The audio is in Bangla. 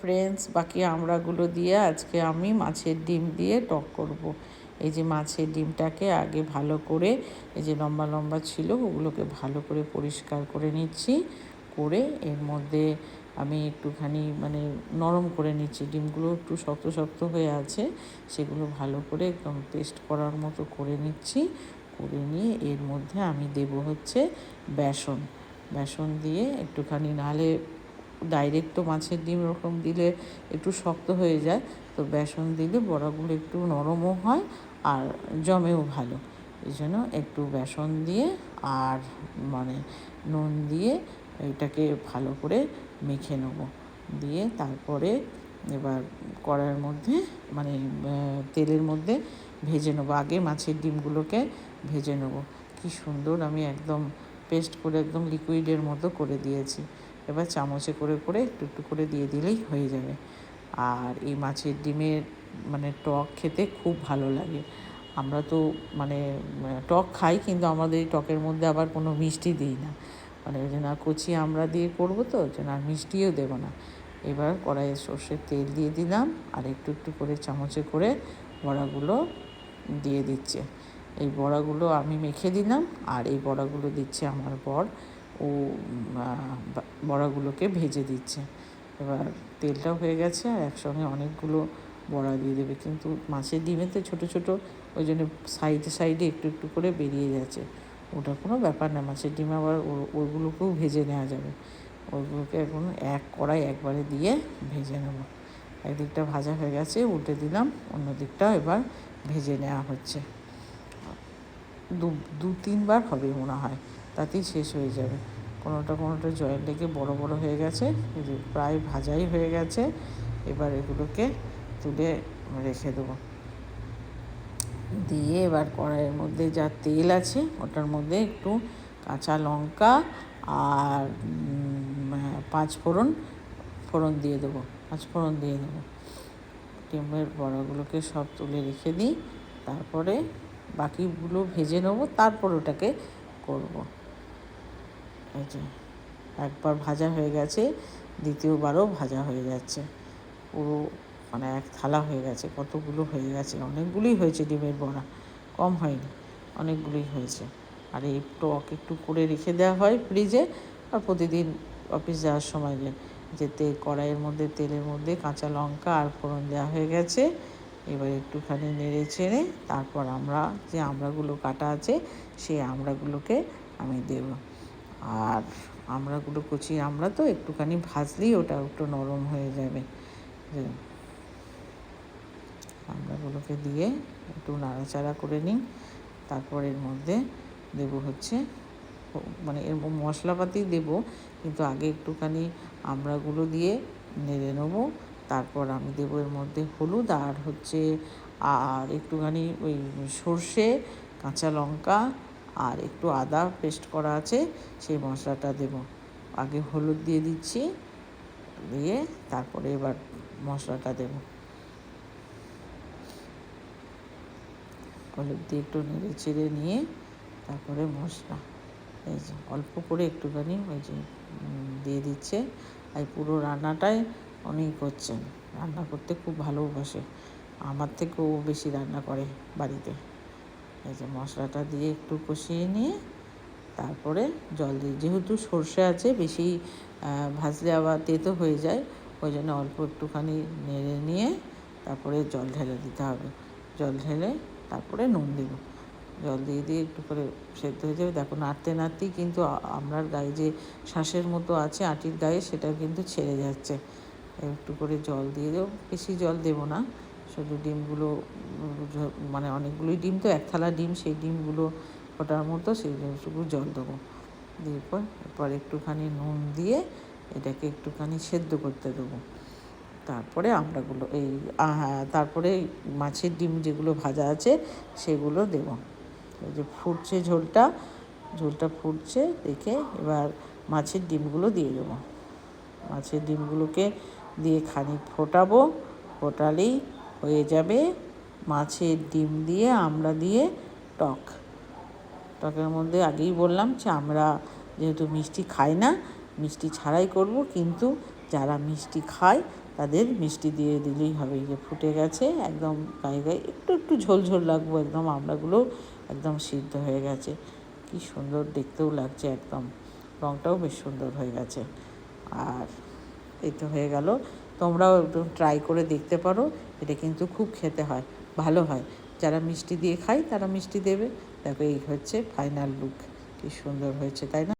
ফ্রেন্ডস, বাকি আমড়াগুলো দিয়ে আজকে আমি মাছের ডিম দিয়ে টক করব। এই যে মাছের ডিমটাকে আগে ভালো করে, এই যে লম্বা লম্বা ছিল, ওগুলোকে ভালো করে পরিষ্কার করে নিচ্ছি। করে এর মধ্যে আমি একটুখানি মানে নরম করে নিচ্ছি। ডিমগুলো একটু শক্ত শক্ত হয়ে আছে, সেগুলো ভালো করে একদম পেস্ট করার মতো করে নিচ্ছি। করে নিয়ে এর মধ্যে আমি দেব হচ্ছে বেসন। বেসন দিয়ে একটুখানি নাহলে ডাইরেক্ট তো মাছের ডিম ওরকম দিলে একটু শক্ত হয়ে যায়, তো বেসন দিলে বড়াগুলো একটু নরমও হয় আর জমেও ভালো। এই জন্য একটু বেসন দিয়ে আর মানে নুন দিয়ে এটাকে ভালো করে মেখে নেব। দিয়ে তারপরে এবার কড়াইয়ের মধ্যে মানে তেলের মধ্যে ভেজে নেব। আগে মাছের ডিমগুলোকে ভেজে নেব। কি সুন্দর আমি একদম পেস্ট করে একদম লিকুইডের মতো করে দিয়েছি। এবার চামচে করে করে একটু একটু করে দিয়ে দিলেই হয়ে যাবে। আর এই মাছের ডিমের মানে টক খেতে খুব ভালো লাগে। আমরা তো মানে টক খাই কিন্তু আমাদের টকের মধ্যে আবার কোনো মিষ্টি দিই না। মানে ওই জন্য কচি আমরা দিয়ে করব তো, ওই জন্য আর মিষ্টিও দেবো না। এবার কড়াইয়ে সর্ষের তেল দিয়ে দিলাম, আর একটু একটু করে চামচে করে বড়াগুলো দিয়ে দিচ্ছে। এই বড়াগুলো আমি মেখে দিলাম, আর এই বড়াগুলো দিচ্ছে আমার বর। ও বড়াগুলোকে ভেজে দিচ্ছে। এবার তেলটাও হয়ে গেছে, আর একসঙ্গে অনেকগুলো বড়া দিয়ে দেবে। কিন্তু মাছের ডিমেতে ছোটো ছোটো, ওই জন্য সাইডে সাইডে একটু একটু করে বেরিয়ে যাচ্ছে। ওটা কোনো ব্যাপার না, মাছের ডিম আবার ওইগুলোকেও ভেজে নেওয়া যাবে। ওইগুলোকে এখন এক কড়াই একবারে দিয়ে ভেজে নেব। একদিকটা ভাজা হয়ে গেছে, উল্টে দিলাম, অন্য দিকটা এবার ভেজে নেওয়া হচ্ছে। দু দু তিনবার হবে মনে হয়। তাতেই শেষ হয়ে যাবে। কোনোটা কোনোটা জয়ের লেগে বড় বড় হয়ে গেছে প্রায় ভাজাই হয়ে গেছে, এবার এগুলোকে তুলে রেখে দেবো। দিয়ে এবার কড়াইয়ের মধ্যে যা তেল আছে, ওটার মধ্যে একটু কাঁচা লঙ্কা আর পাঁচ ফোড়ন ফোড়ন দিয়ে দেবো পাঁচ ফোড়ন দিয়ে দেবো। ডিমের বড়াগুলোকে সব তুলে রেখে দিই, তারপরে বাকিগুলো ভেজে নেব, তারপর ওটাকে করব। এই যে, একবার ভাজা হয়ে গেছে, দ্বিতীয়বারও ভাজা হয়ে যাচ্ছে। পুরো মানে এক থালা হয়ে গেছে, কতগুলো হয়ে গেছে, অনেকগুলোই হয়েছে ডিমের বড়া, কম হয়নি, অনেকগুলোই হয়েছে। আর এই টক একটু করে রেখে দেওয়া হয় ফ্রিজে, আর প্রতিদিন অফিস যাওয়ার সময় যেতে কড়াইয়ের মধ্যে, তেলের মধ্যে কাঁচা লঙ্কা আর ফোড়ন দেওয়া হয়ে গেছে। এবার একটুখানি নেড়ে চেড়ে তারপর আমরা যে আমড়াগুলো কাটা আছে, সেই আমড়াগুলোকে আমি দেব। আর আমড়াগুলো কচি, আমরা তো একটুখানি ভাজলেই ওটা একটু নরম হয়ে যাবে। আমড়াগুলোকে দিয়ে একটু নাড়াচাড়া করে নিই। তারপর এর মধ্যে দেব হচ্ছে মানে এর মশলাপাতি দেব, কিন্তু আগে একটুখানি আমড়াগুলো দিয়ে নেড়ে নেব। তারপর আমি দেবো এর মধ্যে হলুদ আর হচ্ছে, আর একটুখানি ওই সর্ষে, কাঁচা লঙ্কা আর একটু আদা পেস্ট করা আছে, সেই মশলাটা দেব। আগে হলুদ দিয়ে দিচ্ছি, দিয়ে তারপরে এবার মশলাটা দেব। হলুদ দিয়ে একটু নেড়ে চেড়ে নিয়ে তারপরে মশলা। এই যে অল্প করে একটুখানি ওই যে দিয়ে দিচ্ছে। আর পুরো রান্নাটাই উনিই করছেন। রান্না করতে খুব ভালোবাসে। আমার থেকেও বেশি রান্না করে বাড়িতে। এই যে মশলাটা দিয়ে একটু কষিয়ে নিয়ে তারপরে জল দিই যেহেতু সর্ষে আছে বেশি ভাজলে আবার তেতো হয়ে যায়, ওই জন্য অল্প একটুখানি নেড়ে নিয়ে তারপরে জল ঢেলে দিতে হবে। জল ঢেলে তারপরে নুন দেবো। জল দিয়ে দিয়ে একটু করে সেদ্ধ হয়ে যাবে। দেখো নাড়তে নাড়তেই কিন্তু আমরার গায়ে যে শ্বাসের মতো আছে আটির গায়ে সেটা কিন্তু ছেড়ে যাচ্ছে। একটু করে জল দিয়ে দেবো। বেশি জল দেবো না। শুধু ডিমগুলো মানে অনেকগুলোই ডিম তো, এক থালা ডিম, সেই ডিমগুলো ফোটার মতো, সেই শুধু জল দেবো। দিয়ে পর, এরপর একটুখানি নুন দিয়ে এটাকে একটুখানি সেদ্ধ করতে দেবো। তারপরে আমরাগুলো এই হ্যাঁ তারপরে মাছের ডিম যেগুলো ভাজা আছে, সেগুলো দেব। এই যে ফুটছে ঝোলটা ঝোলটা ফুটছে, দেখে এবার মাছের ডিমগুলো দিয়ে দেবো। মাছের ডিমগুলোকে দিয়ে খানিক ফোটাবো, ফোটালেই হয়ে যাবে। মাছের ডিম দিয়ে, আমরা দিয়ে টক। টকের মধ্যে আগেই বললাম যে, আমরা যেহেতু মিষ্টি খাই না, মিষ্টি ছাড়াই করব, কিন্তু যারা মিষ্টি খায়, তাদের মিষ্টি দিয়ে দিলেই হবে। যে ফুটে গেছে, একদম গায়ে গায়ে একটু একটু ঝোল ঝোল লাগবো, একদম আমড়াগুলো একদম সিদ্ধ হয়ে গেছে। কি সুন্দর দেখতেও লাগছে একদম। রঙটাও বেশ সুন্দর হয়ে গেছে। আর এই তো হয়ে গেল। তোমরাও একটু ট্রাই করে দেখতে পারো, এটা কিন্তু খুব খেতে হয়, ভালো হয়। যারা মিষ্টি দিয়ে খায় তারা মিষ্টি দেবে। দেখো এই হচ্ছে ফাইনাল লুক কি সুন্দর হয়েছে, তাই না?